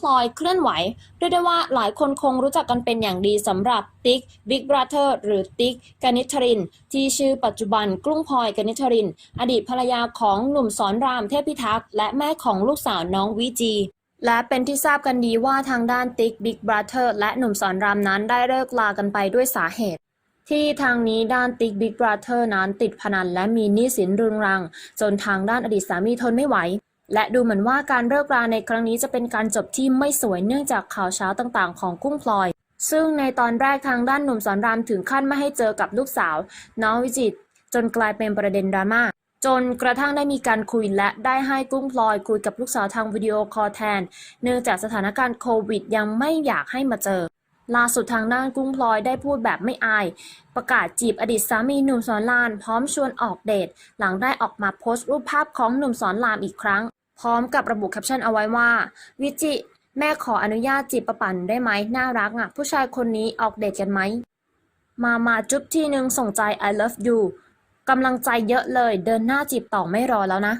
พลอยเคลื่อนไหวเรียกได้ว่าหลายคนคงรู้จักกันเป็นอย่างดีสำหรับติ๊กบิ๊กบราเธอร์หรือติ๊กกนิษฐริน ที่ชื่อปัจจุบันกรุ้งพลอยกนิษฐริน อดีตภรรยาของหนุ่มสอนรามเทพพิทักษ์และแม่ของลูกสาวน้องวิจีและเป็นที่ทราบกันดีว่าทางด้านติ๊กบิ๊กบราเธอร์และหนุ่มสอนรามนั้นได้เลิกลากันไปด้วยสาเหตุ ที่ทางนี้ด้านติ๊กบิ๊กบราเธอร์นั้นติดพนันและมีหนี้สินรุงรังจนทางด้านอดีตสามีทนไม่ไหว และดูเหมือนว่าการเลิกราในครั้งนี้จะเป็นการจบที่ไม่สวยเนื่องจากข่าวเช้าต่างๆ ของกุ้งพลอย ซึ่งในตอนแรกทางด้านหนุ่มสอนรามถึงขั้นไม่ให้เจอกับลูกสาว น้องวิจิต จนกลายเป็นประเด็นดราม่าจนกระทั่งได้มีการคุยและได้ให้กุ้งพลอยคุยกับลูกสาวทางวิดีโอคอลแทน เนื่องจากสถานการณ์โควิดยังไม่อยากให้มาเจอ ล่าสุดทางด้านกุ้งพลอยได้พูดแบบไม่อาย ประกาศจีบอดีตสามีหนุ่มสอนรามพร้อมชวนออกเดท หลังได้ออกมาโพสต์รูปภาพของหนุ่มสอนรามอีกครั้ง พร้อมกับระบุแคปชั่นเอาไว้ว่า วิจิ แม่ขออนุญาตจีบประปันได้ไหมน่ารักอะ ผู้ชายคนนี้ออกเดทกันไหม มามาจุ๊บทีนึงส่งใจ I love you กำลังใจเยอะเลย เดินหน้าจีบต่อไม่รอแล้วนะ